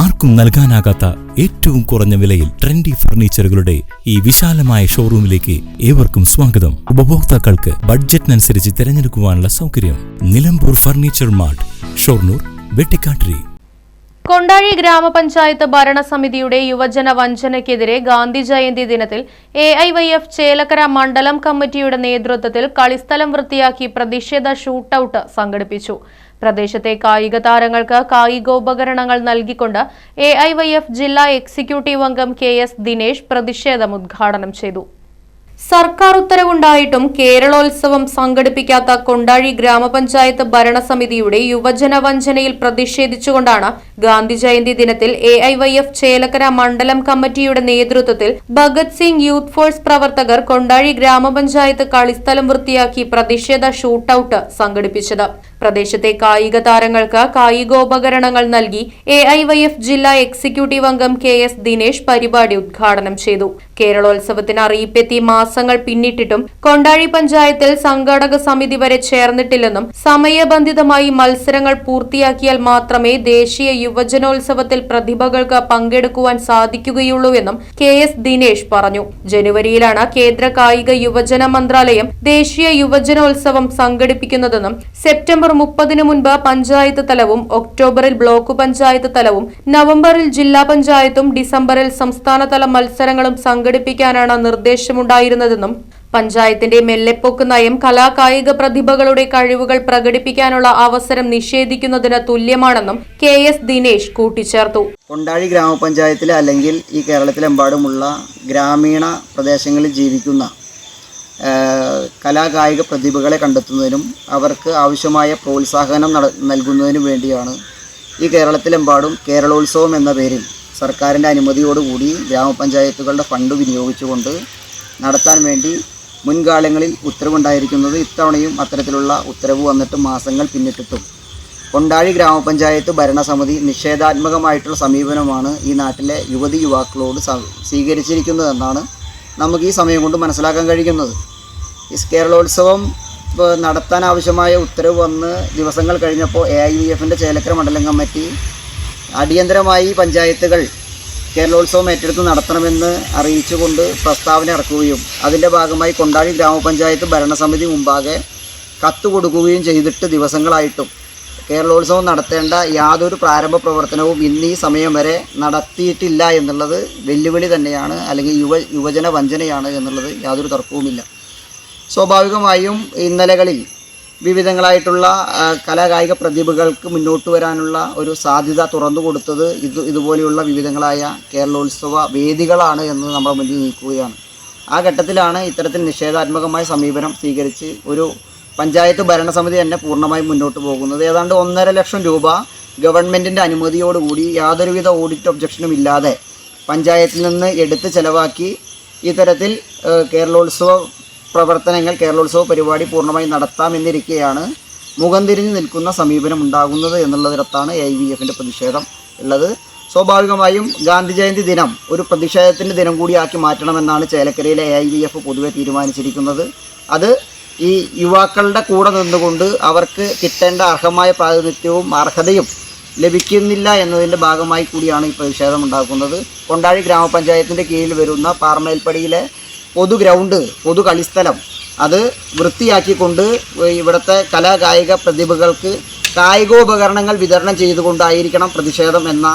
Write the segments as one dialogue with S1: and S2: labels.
S1: ആർക്കും നൽകാനാകാത്ത ഏറ്റവും കുറഞ്ഞ വിലയിൽ ട്രെൻഡി ഫർണിച്ചറുകളുടെ ഈ വിശാലമായ ഷോറൂമിലേക്ക് ഏവർക്കും സ്വാഗതം. ഉപഭോക്താക്കൾക്ക് ബഡ്ജറ്റിനനുസരിച്ച് തിരഞ്ഞെടുക്കുവാനുള്ള സൗകര്യം നിലമ്പൂർ ഫർണിച്ചർ മാർട്ട് ഷൊർണൂർ വെട്ടിക്കാട്ടിരി.
S2: കൊണ്ടാഴി ഗ്രാമപഞ്ചായത്ത് ഭരണസമിതിയുടെ യുവജന വഞ്ചനയ്ക്കെതിരെ ഗാന്ധി ജയന്തി ദിനത്തിൽ A I Y F Chelakkara മണ്ഡലം കമ്മിറ്റിയുടെ നേതൃത്വത്തിൽ കളിസ്ഥലം വൃത്തിയാക്കി പ്രതിഷേധ ഷൂട്ടൌട്ട് സംഘടിപ്പിച്ചു. പ്രദേശത്തെ കായിക താരങ്ങൾക്ക് കായികോപകരണങ്ങൾ നൽകിക്കൊണ്ട് എ ജില്ലാ എക്സിക്യൂട്ടീവ് അംഗം കെ എസ് ദിനേശ് പ്രതിഷേധം ഉദ്ഘാടനം ചെയ്തു. സർക്കാർ ഉത്തരവുണ്ടായിട്ടും കേരളോത്സവം സംഘടിപ്പിക്കാത്ത കൊണ്ടാഴി ഗ്രാമപഞ്ചായത്ത് ഭരണസമിതിയുടെ യുവജന വഞ്ചനയിൽ പ്രതിഷേധിച്ചുകൊണ്ടാണ് ഗാന്ധി ജയന്തി ദിനത്തിൽ A I Y F Chelakkara മണ്ഡലം കമ്മിറ്റിയുടെ നേതൃത്വത്തിൽ ഭഗത് സിംഗ് യൂത്ത് ഫോഴ്സ് പ്രവർത്തകർ കൊണ്ടാഴി ഗ്രാമപഞ്ചായത്ത് കളിസ്ഥലം വൃത്തിയാക്കി പ്രതിഷേധ ഷൂട്ടൌട്ട് സംഘടിപ്പിച്ചത്. പ്രദേശത്തെ കായിക താരങ്ങൾക്ക് കായികോപകരണങ്ങൾ നൽകി എ ഐ വൈ എഫ് ജില്ലാ എക്സിക്യൂട്ടീവ് അംഗം കെ എസ് ദിനേശ് പരിപാടി ഉദ്ഘാടനം ചെയ്തു. കേരളോത്സവത്തിന് അറിയിപ്പെത്തി മാസങ്ങൾ പിന്നിട്ടിട്ടും കൊണ്ടാഴി പഞ്ചായത്തിൽ സംഘാടക സമിതി വരെ ചേർന്നിട്ടില്ലെന്നും സമയബന്ധിതമായി മത്സരങ്ങൾ പൂർത്തിയാക്കിയാൽ മാത്രമേ ദേശീയ യുവജനോത്സവത്തിൽ പ്രതിഭകൾക്ക് പങ്കെടുക്കുവാൻ സാധിക്കുകയുള്ളൂവെന്നും കെ എസ് ദിനേശ് പറഞ്ഞു. ജനുവരിയിലാണ് കേന്ദ്ര കായിക യുവജന മന്ത്രാലയം ദേശീയ യുവജനോത്സവം സംഘടിപ്പിക്കുന്നതെന്നും സെപ്റ്റംബർ മുപ്പതിനു മുൻപ് പഞ്ചായത്ത് തലവും ഒക്ടോബറിൽ ബ്ലോക്ക് പഞ്ചായത്ത് തലവും നവംബറിൽ ജില്ലാ പഞ്ചായത്തും ഡിസംബറിൽ സംസ്ഥാനതല മത്സരങ്ങളും സംഘടിപ്പിക്കാനാണ് നിർദ്ദേശമുണ്ടായിരുന്നതെന്നും പഞ്ചായത്തിന്റെ മെല്ലെപ്പൊക്ക് നയം കലാകായിക പ്രതിഭകളുടെ കഴിവുകൾ പ്രകടിപ്പിക്കാനുള്ള അവസരം നിഷേധിക്കുന്നതിന് തുല്യമാണെന്നും കെ എസ് ദിനേശ് കൂട്ടിച്ചേർത്തു.
S3: കൊണ്ടാഴി ഗ്രാമപഞ്ചായത്തിലെ അല്ലെങ്കിൽ ഈ കേരളത്തിലെമ്പാടുമുള്ള ഗ്രാമീണ പ്രദേശങ്ങളിൽ ജീവിക്കുന്ന കലാകായിക പ്രതിഭകളെ കണ്ടെത്തുന്നതിനും അവർക്ക് ആവശ്യമായ പ്രോത്സാഹനം നൽകുന്നതിനും വേണ്ടിയാണ് ഈ കേരളത്തിലെമ്പാടും കേരളോത്സവം എന്ന പേരിൽ സർക്കാരിന്റെ അനുമതിയോടുകൂടി ഗ്രാമപഞ്ചായത്തുകളുടെ ഫണ്ട് വിനിയോഗിച്ചുകൊണ്ട് നടത്താൻ വേണ്ടി മുൻകാലങ്ങളിൽ ഉത്തരവുണ്ടായിരിക്കുന്നത് ഇത്തവണയും അത്തരത്തിലുള്ള ഉത്തരവ് വന്നിട്ട് മാസങ്ങൾ പിന്നിട്ടിട്ടും. കൊണ്ടാഴി ഗ്രാമപഞ്ചായത്ത് ഭരണസമിതി നിഷേധാത്മകമായിട്ടുള്ള സമീപനമാണ് ഈ നാട്ടിലെ യുവതി യുവാക്കളോട് സ്വീകരിച്ചിരിക്കുന്നതെന്നാണ് നമുക്ക് ഈ സമയം കൊണ്ട് മനസ്സിലാക്കാൻ കഴിയുന്നത്. ഈ കേരളോത്സവം നടത്താൻ ആവശ്യമായ ഉത്തരവ് വന്ന് ദിവസങ്ങൾ കഴിഞ്ഞപ്പോൾ എ ഐ യു എഫിന്റെ ചേലക്കര മണ്ഡലം കമ്മിറ്റി അടിയന്തരമായി പഞ്ചായത്തുകൾ കേരളോത്സവം ഏറ്റെടുത്ത് നടത്തണമെന്ന് അറിയിച്ചുകൊണ്ട് പ്രസ്താവന ഇറക്കുകയും അതിന്റെ ഭാഗമായി കൊണ്ടാടി ഗ്രാമപഞ്ചായത്ത് ഭരണസമിതി മുമ്പാകെ കത്ത് കൊടുക്കുകയും ചെയ്തിട്ട് ദിവസങ്ങളായിട്ടും കേരളോത്സവം നടത്തേണ്ട യാതൊരു പ്രാരംഭ പ്രവർത്തനവും ഇന്ന് ഈ സമയം വരെ നടത്തിയിട്ടില്ല എന്നുള്ളത് വെല്ലുവിളി തന്നെയാണ് അല്ലെങ്കിൽ യുവ യുവജന വഞ്ചനയാണ് എന്നുള്ളത് യാതൊരു തർക്കവുമില്ല. സ്വാഭാവികമായും ഇന്നലകളിൽ വിവിധങ്ങളായിട്ടുള്ള കലാകായിക പ്രതിഭകൾക്ക് മുന്നോട്ട് വരാനുള്ള ഒരു സാധ്യത തുറന്നു കൊടുത്തത് ഇത് ഇതുപോലെയുള്ള വിവിധങ്ങളായ കേരളോത്സവ വേദികളാണ് എന്ന് നമ്മുടെ മുന്നിൽ നിൽക്കുകയാണ്. ആ ഘട്ടത്തിലാണ് ഇത്തരത്തിൽ നിഷേധാത്മകമായ സമീപനം സ്വീകരിച്ച് ഒരു പഞ്ചായത്ത് ഭരണസമിതി തന്നെ പൂർണമായും മുന്നോട്ട് പോകുന്നത്. ഏതാണ്ട് ഒന്നര ലക്ഷം രൂപ ഗവൺമെന്റിന്റെ അനുമതിയോടുകൂടി യാതൊരുവിധ ഓഡിറ്റ് ഒബ്ജക്ഷനും ഇല്ലാതെ പഞ്ചായത്തിൽ നിന്ന് എടുത്ത് ചെലവാക്കി ഇത്തരത്തിൽ കേരളോത്സവ പ്രവർത്തനങ്ങൾ കേരളോത്സവ പരിപാടി പൂർണമായി നടത്താമെന്നിരിക്കെയാണ് മുഖം തിരിഞ്ഞു നിൽക്കുന്ന സമീപനം ഉണ്ടാകുന്നത് എന്നുള്ളതിടത്താണ് എ വി എഫിന്റെ പ്രതിഷേധം ഉള്ളത്. സ്വാഭാവികമായും ഗാന്ധി ജയന്തി ദിനം ഒരു പ്രതിഷേധത്തിന്റെ ദിനം കൂടിയാക്കി മാറ്റണമെന്നാണ് ചേലക്കരയിലെ എ ഐ വി എഫ് പൊതുവെ തീരുമാനിച്ചിരിക്കുന്നത്. അത് ഈ യുവാക്കളുടെ കൂടെ നിന്നുകൊണ്ട് അവർക്ക് കിട്ടേണ്ട അർഹമായ പ്രാതിനിധ്യവും അർഹതയും ലഭിക്കുന്നില്ല എന്നതിന്റെ ഭാഗമായി കൂടിയാണ് ഈ പ്രതിഷേധം ഉണ്ടാക്കുന്നത് കൊണ്ടാഴി ഗ്രാമപഞ്ചായത്തിന്റെ കീഴിൽ വരുന്ന പാർമേൽപ്പടിയിലെ പൊതു ഗ്രൗണ്ട് പൊതു കളിസ്ഥലം. അത് വൃത്തിയാക്കിക്കൊണ്ട് ഇവിടുത്തെ കലാകായിക പ്രതിഭകൾക്ക് കായികോപകരണങ്ങൾ വിതരണം ചെയ്തുകൊണ്ടായിരിക്കണം പ്രതിഷേധം എന്ന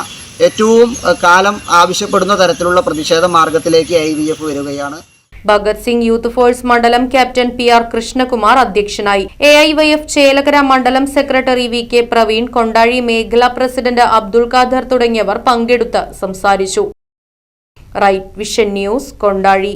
S3: ഏറ്റവും കാലം ആവശ്യപ്പെടുന്ന തരത്തിലുള്ള പ്രതിഷേധ മാർഗത്തിലേക്ക് ഐ വി എഫ് വരികയാണ്.
S2: ഭഗത് സിംഗ് യൂത്ത് ഫോഴ്സ് മണ്ഡലം ക്യാപ്റ്റൻ പി ആർ കൃഷ്ണകുമാർ അധ്യക്ഷനായി. A I Y F Chelakara മണ്ഡലം secretary V K Praveen Kondazhi മേഖലാ പ്രസിഡന്റ് അബ്ദുൾ ഖാദർ തുടങ്ങിയവർ പങ്കെടുത്ത് സംസാരിച്ചു. Right Vision News Kondazhi.